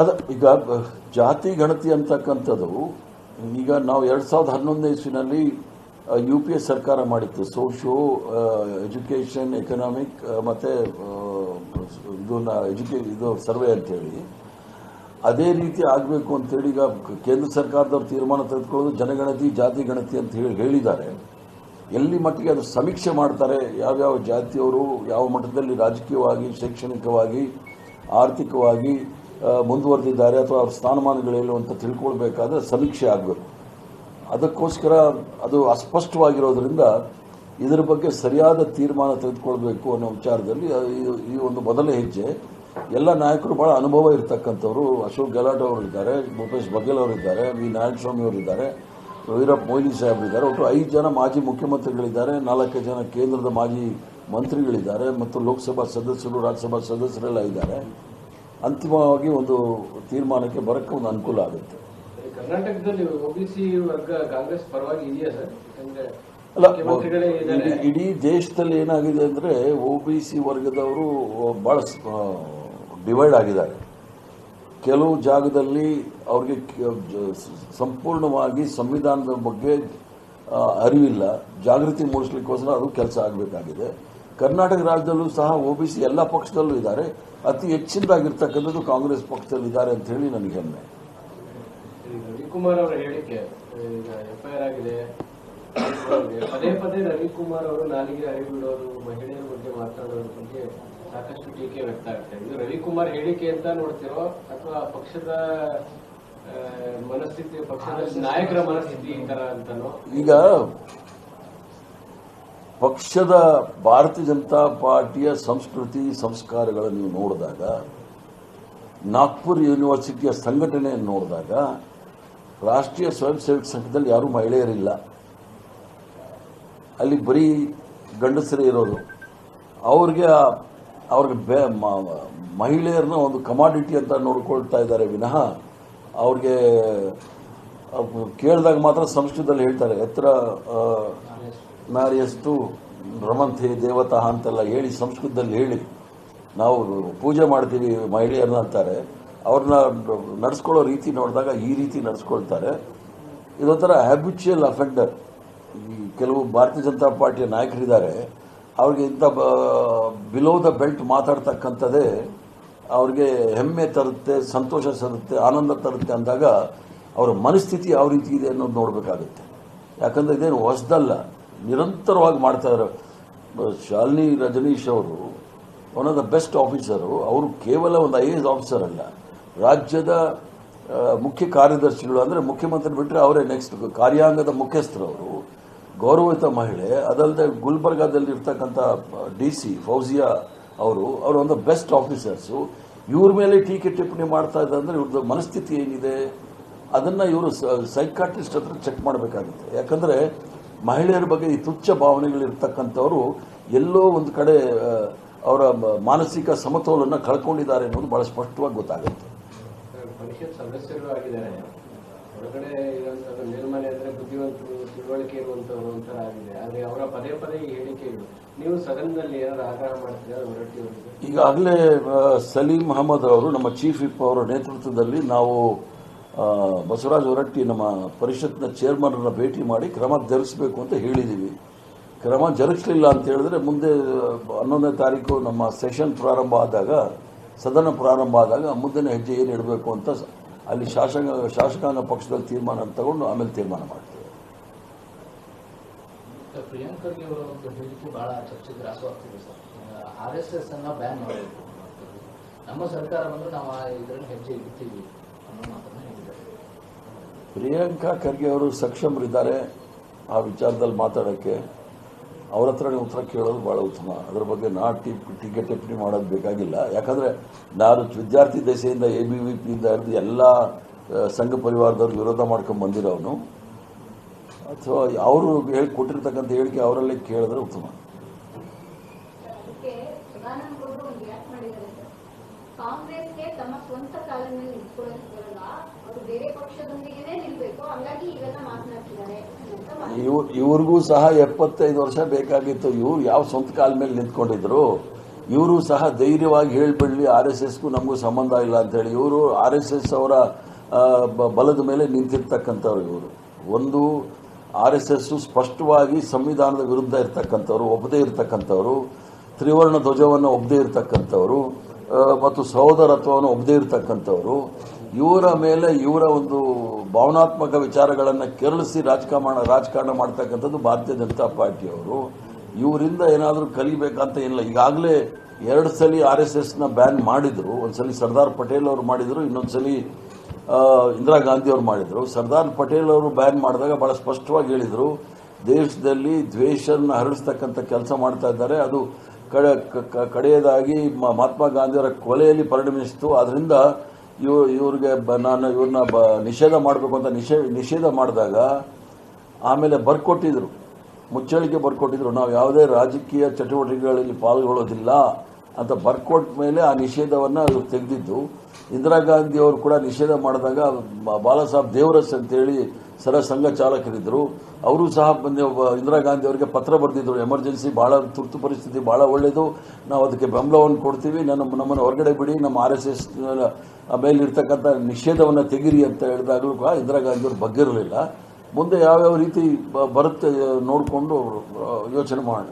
ಅದ, ಈಗ ಜಾತಿ ಗಣತಿ ಅಂತಕ್ಕಂಥದ್ದು, ಈಗ ನಾವು ಎರಡು ಸಾವಿರದ ಹನ್ನೊಂದನೇ ಇಸ್ವಿನಲ್ಲಿ ಯು ಪಿ ಎ ಸರ್ಕಾರ ಮಾಡಿತ್ತು. ಸೋಶಿಯೋ ಎಜುಕೇಷನ್, ಎಕನಾಮಿಕ್ ಮತ್ತು ಇದನ್ನ, ಎಜುಕೇ, ಇದು ಸರ್ವೆ ಅಂತೇಳಿ. ಅದೇ ರೀತಿ ಆಗಬೇಕು ಅಂತೇಳಿ ಈಗ ಕೇಂದ್ರ ಸರ್ಕಾರದವ್ರು ತೀರ್ಮಾನ ತೆಗೆದುಕೊಳ್ಳೋದು ಜನಗಣತಿ, ಜಾತಿ ಗಣತಿ ಅಂತ ಹೇಳಿ ಹೇಳಿದ್ದಾರೆ. ಎಲ್ಲಿ ಮಟ್ಟಿಗೆ ಅದು ಸಮೀಕ್ಷೆ ಮಾಡ್ತಾರೆ, ಯಾವ್ಯಾವ ಜಾತಿಯವರು, ಯಾವ ಮಟ್ಟದಲ್ಲಿ ರಾಜಕೀಯವಾಗಿ, ಶೈಕ್ಷಣಿಕವಾಗಿ, ಆರ್ಥಿಕವಾಗಿ ಮುಂದುವರೆದಿದ್ದಾರೆ ಅಥವಾ ಅವ್ರ ಸ್ಥಾನಮಾನಗಳೇನು ಅಂತ ತಿಳ್ಕೊಳ್ಬೇಕಾದ್ರೆ ಸಮೀಕ್ಷೆ ಆಗಬೇಕು. ಅದಕ್ಕೋಸ್ಕರ ಅದು ಅಸ್ಪಷ್ಟವಾಗಿರೋದ್ರಿಂದ ಇದರ ಬಗ್ಗೆ ಸರಿಯಾದ ತೀರ್ಮಾನ ತೆಗೆದುಕೊಳ್ಬೇಕು ಅನ್ನೋ ವಿಚಾರದಲ್ಲಿ ಈ- ಒಂದು ಮೊದಲ ಹೆಜ್ಜೆ. ಎಲ್ಲ ನಾಯಕರು ಬಹಳ ಅನುಭವ ಇರತಕ್ಕಂಥವ್ರು. ಅಶೋಕ್ ಗೆಲಾಟ್ ಅವರು ಇದ್ದಾರೆ ಭೂಪೇಶ್ ಬಘೇಲ್ ಅವರು ಇದ್ದಾರೆ ವಿ. ನಾರಾಯಣಸ್ವಾಮಿ ಅವರು ಇದ್ದಾರೆ ವೀರಪ್ಪ ಮೊಯ್ಲಿ ಸಾಹೇಬ್ ಇದ್ದಾರೆ ಒಟ್ಟು ಐದು ಜನ ಮಾಜಿ ಮುಖ್ಯಮಂತ್ರಿಗಳಿದ್ದಾರೆ, ನಾಲ್ಕು ಜನ ಕೇಂದ್ರದ ಮಾಜಿ ಮಂತ್ರಿಗಳಿದ್ದಾರೆ ಮತ್ತು ಲೋಕಸಭಾ ಸದಸ್ಯರು, ರಾಜ್ಯಸಭಾ ಸದಸ್ಯರೆಲ್ಲ ಇದ್ದಾರೆ. ಅಂತಿಮವಾಗಿ ಒಂದು ತೀರ್ಮಾನಕ್ಕೆ ಬರೋಕ್ಕೆ ಒಂದು ಅನುಕೂಲ ಆಗುತ್ತೆ. ಕರ್ನಾಟಕದಲ್ಲಿ ಒಬಿಸಿ ವರ್ಗ ಕಾಂಗ್ರೆಸ್ ಪರವಾಗಿ ಇದೆಯಾ ಸರ್? ಅಲ್ಲ ಇಡೀ ದೇಶದಲ್ಲಿ ಏನಾಗಿದೆ ಅಂದರೆ ಒ ಬಿ ಸಿ ವರ್ಗದವರು ಭಾಳ ಡಿವೈಡ್ ಆಗಿದ್ದಾರೆ. ಕೆಲವು ಜಾಗದಲ್ಲಿ ಅವ್ರಿಗೆ ಸಂಪೂರ್ಣವಾಗಿ ಸಂವಿಧಾನದ ಬಗ್ಗೆ ಅರಿವಿಲ್ಲ. ಜಾಗೃತಿ ಮೂಡಿಸ್ಲಿಕ್ಕೋಸ್ಕರ ಅದು ಕೆಲಸ ಆಗಬೇಕಾಗಿದೆ. ಕರ್ನಾಟಕ ರಾಜ್ಯದಲ್ಲೂ ಸಹ ಒ ಬಿ ಸಿ ಎಲ್ಲ ಪಕ್ಷದಲ್ಲೂ ಇದ್ದಾರೆ. ಅತಿ ಹೆಚ್ಚಿನದಾಗಿರ್ತಕ್ಕಂಥದ್ದು ಕಾಂಗ್ರೆಸ್ ಪಕ್ಷದಲ್ಲಿ ಇದ್ದಾರೆ ಅಂತ ಹೇಳಿ ನನಗೆ ಹೆಮ್ಮೆ. ರವಿಕುಮಾರ್ ಅವರ ಹೇಳಿಕೆ ಈಗ ಎಫ್ಐಆರ್ ಆಗಿದೆ. ಪದೇ ಪದೇ ರವಿಕುಮಾರ್ ಅವರು ನಾಲಿಗೆ ಅರಿಬಿಡೋರು ಮಹಿಳೆಯರ ಬಗ್ಗೆ ಮಾತನಾಡೋದ್ರ ಬಗ್ಗೆ ಸಾಕಷ್ಟು ಟೀಕೆ ವ್ಯಕ್ತ ಆಗ್ತಾ ಇದೆ ಇದು ರವಿಕುಮಾರ್ ಹೇಳಿಕೆ ಅಂತ ನೋಡ್ತಿರೋ ಅಥವಾ ಪಕ್ಷದ ಮನಸ್ಥಿತಿ ಪಕ್ಷದ ನಾಯಕರ ಮನಸ್ಥಿತಿ ಈ ತರ ಅಂತಾನೋ? ಈಗ ಪಕ್ಷದ ಭಾರತೀಯ ಜನತಾ ಪಾರ್ಟಿಯ ಸಂಸ್ಕೃತಿ ಸಂಸ್ಕಾರಗಳನ್ನು ನೀವು ನೋಡಿದಾಗ, ನಾಗ್ಪುರ್ ಯೂನಿವರ್ಸಿಟಿಯ ಸಂಘಟನೆಯನ್ನು ನೋಡಿದಾಗ, ರಾಷ್ಟ್ರೀಯ ಸ್ವಯಂ ಸೇವಕ ಸಂಘದಲ್ಲಿ ಯಾರೂ ಮಹಿಳೆಯರಿಲ್ಲ. ಅಲ್ಲಿ ಬರೀ ಗಂಡಸರೇ ಇರೋದು. ಅವ್ರಿಗೆ ಅವ್ರಿಗೆ ಬೆ ಮಹಿಳೆಯರನ್ನ ಒಂದು ಕಮಾಡಿಟಿ ಅಂತ ನೋಡ್ಕೊಳ್ತಾ ಇದ್ದಾರೆ ವಿನಃ, ಅವ್ರಿಗೆ ಕೇಳಿದಾಗ ಮಾತ್ರ ಸಂಸ್ಕೃತದಲ್ಲಿ ಹೇಳ್ತಾರೆ. ಎತ್ತರ ನಾರಿಯಷ್ಟು ರಮಂಥೆ ದೇವತಾ ಅಂತೆಲ್ಲ ಹೇಳಿ ಸಂಸ್ಕೃತದಲ್ಲಿ ಹೇಳಿ, ನಾವು ಪೂಜೆ ಮಾಡ್ತೀವಿ ಮಹಿಳೆಯರನ್ನ ಅಂತಾರೆ. ಅವ್ರನ್ನ ನಡೆಸ್ಕೊಳ್ಳೋ ರೀತಿ ನೋಡಿದಾಗ ಈ ರೀತಿ ನಡೆಸ್ಕೊಳ್ತಾರೆ. ಇದೊಂಥರ ಹ್ಯಾಬಿಚುಯಲ್ ಅಫೆಂಡರ್ ಈ ಕೆಲವು ಭಾರತೀಯ ಜನತಾ ಪಾರ್ಟಿಯ ನಾಯಕರಿದ್ದಾರೆ. ಅವ್ರಿಗೆ ಇಂಥ ಬಿಲೋ ದ ಬೆಲ್ಟ್ ಮಾತಾಡ್ತಕ್ಕಂಥದ್ದೇ ಅವ್ರಿಗೆ ಹೆಮ್ಮೆ ತರುತ್ತೆ, ಸಂತೋಷ ತರುತ್ತೆ, ಆನಂದ ತರುತ್ತೆ ಅಂದಾಗ ಅವರ ಮನಸ್ಥಿತಿ ಯಾವ ರೀತಿ ಇದೆ ಅನ್ನೋದು ನೋಡಬೇಕಾಗುತ್ತೆ. ಯಾಕಂದರೆ ಇದೇನು ಹೊಸದಲ್ಲ. ನಿರಂತರವಾಗಿ ಮಾಡ್ತಾ ಇದ್ದಾರೆ. ಶಾಲಿನಿ ರಜನೀಶ್ ಅವರು one of the best officer ಅವರು ಕೇವಲ ಒಂದು ಐ ಎ ಎಸ್ ಆಫೀಸರ್ ಅಲ್ಲ, ರಾಜ್ಯದ ಮುಖ್ಯ ಕಾರ್ಯದರ್ಶಿಗಳು ಅಂದರೆ ಮುಖ್ಯಮಂತ್ರಿ ಬಿಟ್ಟರೆ ಅವರೇ ನೆಕ್ಸ್ಟ್ ಕಾರ್ಯಾಂಗದ ಮುಖ್ಯಸ್ಥರು ಅವರು. ಗೌರವಿತ ಮಹಿಳೆ, ಅದಲ್ಲದೆ ಗುಲ್ಬರ್ಗಾದಲ್ಲಿ ಇರ್ತಕ್ಕಂಥ ಡಿ ಸಿ ಫೌಜಿಯಾ ಅವರು ಅವರು ಒಂದು ಬೆಸ್ಟ್ ಆಫೀಸರ್ಸು ಇವ್ರ ಮೇಲೆ ಟೀಕೆ ಟಿಪ್ಪಣಿ ಮಾಡ್ತಾ ಇದ್ದಾರೆ ಅಂದರೆ ಇವ್ರದ್ದು ಮನಸ್ಥಿತಿ ಏನಿದೆ, ಅದನ್ನು ಇವರು ಸೈಕಾಟ್ರಿಸ್ಟ್ ಹತ್ರ ಚೆಕ್ ಮಾಡಬೇಕಾಗುತ್ತೆ. ಯಾಕಂದರೆ ಮಹಿಳೆಯರ ಬಗ್ಗೆ ಈ ತುಚ್ಛ ಭಾವನೆಗಳಿರ್ತಕ್ಕಂಥವರು ಎಲ್ಲೋ ಒಂದು ಕಡೆ ಅವರ ಮಾನಸಿಕ ಸಮತೋಲನ ಕಳ್ಕೊಂಡಿದ್ದಾರೆ ಅನ್ನೋದು ಬಹಳ ಸ್ಪಷ್ಟವಾಗಿ ಗೊತ್ತಾಗುತ್ತೆ. ಸದಸ್ಯರು ಆಗಿದ್ದಾರೆ. ಹೊರಗಡೆ ಇರುವಂತಹ ನಿರ್ಮಲೆ ಅಂದರೆ ಬುದ್ಧಿವಂತರು ತಿಳುವಳಿಕೆ ಇರುವಂತವರು ಒಂಥರ ಆಗಿದೆ. ಆದರೆ ಅವರ ಪದೇ ಪದೇ ಈ ಹೇಳಿಕೆಗಳು. ನೀವು ಸದನದಲ್ಲಿ ಏನಾದ್ರು ಆಗ್ರಹ ಮಾಡ್ತೀರಾ ಅವರಿಗೆ ಈಗಾಗಲೇ ಸಲೀಂ ಅಹಮದ್ ಅವರು ನಮ್ಮ ಚೀಫ್ ವಿಪ್ ಅವರ ನೇತೃತ್ವದಲ್ಲಿ ನಾವು ಬಸವರಾಜ ಹೊರಟ್ಟಿ ನಮ್ಮ ಪರಿಷತ್ನ ಚೇರ್ಮನ್ರನ್ನ ಭೇಟಿ ಮಾಡಿ ಕ್ರಮ ಜರುಗಿಸಬೇಕು ಅಂತ ಹೇಳಿದ್ದೀವಿ ಕ್ರಮ ಜರುಗಿಸಲಿಲ್ಲ ಅಂತ ಹೇಳಿದ್ರೆ ಮುಂದೆ ಹನ್ನೊಂದನೇ ತಾರೀಕು ನಮ್ಮ ಸೆಷನ್ ಪ್ರಾರಂಭ ಆದಾಗ, ಸದನ ಪ್ರಾರಂಭ ಆದಾಗ ಮುಂದಿನ ಹೆಜ್ಜೆ ಏನು ಇಡಬೇಕು ಅಂತ ಅಲ್ಲಿ ಶಾಸಕ, ಶಾಸಕಾಂಗ ಪಕ್ಷದಲ್ಲಿ ತೀರ್ಮಾನ ತಗೊಂಡು ಆಮೇಲೆ ತೀರ್ಮಾನ ಮಾಡ್ತೇವೆ. ನಮ್ಮ ಸರ್ಕಾರ ನಾವು ಇದರಲ್ಲಿ ಹೆಜ್ಜೆ ಇಡ್ತೀವಿ. ಪ್ರಿಯಾಂಕಾ ಖರ್ಗೆ ಅವರು ಸಕ್ಷಮರಿದ್ದಾರೆ ಆ ವಿಚಾರದಲ್ಲಿ ಮಾತಾಡೋಕ್ಕೆ, ಅವ್ರ ಹತ್ರ ನೀವು ಉತ್ತರ ಕೇಳೋದು ಭಾಳ ಉತ್ತಮ. ಅದರ ಬಗ್ಗೆ ನಾ ಟಿಪ್ ಟಿಕೆಟ್ ಟಿಪ್ಪಣಿ ಮಾಡೋದು ಬೇಕಾಗಿಲ್ಲ. ಯಾಕಂದರೆ ನಾನು ವಿದ್ಯಾರ್ಥಿ ದೆಸೆಯಿಂದ ಎ ಬಿ ವಿ ಪಿಯಿಂದ ಹಿಡಿದು ಎಲ್ಲ ಸಂಘ ಪರಿವಾರದವ್ರು ವಿರೋಧ ಮಾಡ್ಕೊಂಡು ಬಂದಿರೋನು. ಅಥವಾ ಅವರು ಹೇಳಿ, ಕೊಟ್ಟಿರ್ತಕ್ಕಂಥ ಹೇಳಿಕೆ ಅವರಲ್ಲೇ ಕೇಳಿದ್ರೆ ಉತ್ತಮ ಅದಕ್ಕೆ ಸದಾನಂದ ಗೌಡರು ಒಂದು ರಿಯಾಕ್ಟ್ ಮಾಡಿದ್ದಾರೆ ಸರ್ ಕಾಂಗ್ರೆಸ್ಗೆ ತಮ್ಮ ಸ್ವಂತ ಕಾಲಿನಲ್ಲಿ ಮೇಲೆ ಅವರು ಬೇರೆ ಪಕ್ಷದೊಂದಿಗೆನೇ ನಿಲ್ಬೇಕು. ಹಂಗಾಗಿ ಇವೆಲ್ಲ ಮಾತನಾಡ್ತಿದ್ದಾರೆ ಅಂತ ಮಾತು. ಇವ್ ಇವ್ರಿಗೂ ಸಹ ಎಪ್ಪತ್ತೈದು ವರ್ಷ ಬೇಕಾಗಿತ್ತು. ಇವ್ರು ಯಾವ ಸ್ವಂತ ಕಾಲ ಮೇಲೆ ನಿಂತ್ಕೊಂಡಿದ್ರು? ಇವರು ಸಹ ಧೈರ್ಯವಾಗಿ ಹೇಳ್ಬಿಡ್ಲಿ, ಆರ್ ಎಸ್ ಎಸ್ಗೂ ನಮಗೂ ಸಂಬಂಧ ಇಲ್ಲ ಅಂತೇಳಿ ಇವರು ಆರ್ ಎಸ್ ಎಸ್ ಅವರ ಬಲದ ಮೇಲೆ ನಿಂತಿರ್ತಕ್ಕಂಥವ್ರು ಇವರು. ಒಂದು, ಆರ್ ಎಸ್ ಎಸ್ ಸ್ಪಷ್ಟವಾಗಿ ಸಂವಿಧಾನದ ವಿರುದ್ಧ ಇರ್ತಕ್ಕಂಥವ್ರು ಒಪ್ಪದೇ ಇರ್ತಕ್ಕಂಥವ್ರು. ತ್ರಿವರ್ಣ ಧ್ವಜವನ್ನು ಒಪ್ಪದೇ ಇರ್ತಕ್ಕಂಥವ್ರು. ಮತ್ತು ಸಹೋದರತ್ವವನ್ನು ಒಬ್ಬದೇ ಇರತಕ್ಕಂಥವರು, ಇವರ ಮೇಲೆ ಇವರ ಒಂದು ಭಾವನಾತ್ಮಕ ವಿಚಾರಗಳನ್ನು ಕೆರಳಿಸಿ ರಾಜಕಾರಣ ರಾಜಕಾರಣ ಮಾಡ್ತಕ್ಕಂಥದ್ದು ಭಾರತೀಯ ಜನತಾ ಪಾರ್ಟಿಯವರು. ಇವರಿಂದ ಏನಾದರೂ ಕಲಿಬೇಕಂತ ಏನಿಲ್ಲ ಈಗಾಗಲೇ ಎರಡು ಸಲ ಆರ್ ಎಸ್ ಎಸ್ನ ಬ್ಯಾನ್ ಮಾಡಿದರು. ಒಂದ್ಸಲಿ ಸರ್ದಾರ್ ಪಟೇಲ್ ಅವರು ಮಾಡಿದರು, ಇನ್ನೊಂದ್ಸಲಿ ಇಂದಿರಾ ಗಾಂಧಿ ಅವರು ಮಾಡಿದರು. ಸರ್ದಾರ್ ಪಟೇಲ್ ಅವರು ಬ್ಯಾನ್ ಮಾಡಿದಾಗ ಭಾಳ ಸ್ಪಷ್ಟವಾಗಿ ಹೇಳಿದರು, ದೇಶದಲ್ಲಿ ದ್ವೇಷವನ್ನು ಹರಡಿಸ್ತಕ್ಕಂಥ ಕೆಲಸ ಮಾಡ್ತಾ ಇದ್ದಾರೆ. ಅದು ಕಡೆ ಕಡೆಯದಾಗಿ ಮಹಾತ್ಮ ಗಾಂಧಿಯವರ ಕೊಲೆಯಲ್ಲಿ ಪರಿಣಮಿಸಿತು. ಆದ್ದರಿಂದ ಇವ್ ಇವ್ರಿಗೆ ಬ- ನಾನು ಇವ್ರನ್ನ ಬ, ನಿಷೇಧ ಮಾಡಬೇಕು ಅಂತ ನಿಷೇ, ನಿಷೇಧ ಮಾಡಿದಾಗ ಆಮೇಲೆ ಬರ್ಕೊಟ್ಟಿದ್ರು. ಮುಚ್ಚಳಿಕೆ ಬರ್ಕೊಟ್ಟಿದ್ರು. ನಾವು ಯಾವುದೇ ರಾಜಕೀಯ ಚಟುವಟಿಕೆಗಳಲ್ಲಿ ಪಾಲ್ಗೊಳ್ಳೋದಿಲ್ಲ. ಅಂತ ಬರ್ಕೊಟ್ಟ ಮೇಲೆ ಆ ನಿಷೇಧವನ್ನು ಅದು ತೆಗೆದಿದ್ದು. ಇಂದಿರಾ ಗಾಂಧಿ ಅವರು ಕೂಡ ನಿಷೇಧ ಮಾಡಿದಾಗ ಬ- ಬಾಲಾಸಾಹೇಬ್ ದೇವರಸ್ ಅಂತೇಳಿ ಸರ ಸಂಘ ಚಾಲಕರಿದ್ದರು ಅವರು ಸಹ ಇಂದಿರಾ ಗಾಂಧಿ ಅವರಿಗೆ ಪತ್ರ ಬರೆದಿದ್ದರು ಎಮರ್ಜೆನ್ಸಿ ಭಾಳ ತುರ್ತು ಪರಿಸ್ಥಿತಿ ಭಾಳ ಒಳ್ಳೆಯದು ನಾವು ಅದಕ್ಕೆ ಬೆಂಬಲವನ್ನು ಕೊಡ್ತೀವಿ. ನನ್ನ, ನಮ್ಮನ್ನು ಹೊರಗಡೆ ಬಿಡಿ. ನಮ್ಮ ಆರ್ ಎಸ್ ಎಸ್ ಮೇಲಿರ್ತಕ್ಕಂಥ ನಿಷೇಧವನ್ನು ತೆಗೀರಿ ಅಂತ ಹೇಳಿದಾಗಲೂ ಕೂಡ ಇಂದಿರಾ ಗಾಂಧಿ ಅವರು ಬಗ್ಗಿರಲಿಲ್ಲ. ಮುಂದೆ ಯಾವ್ಯಾವ ರೀತಿ ಬರುತ್ತೆ ನೋಡಿಕೊಂಡು ಯೋಚನೆ ಮಾಡೋಣ.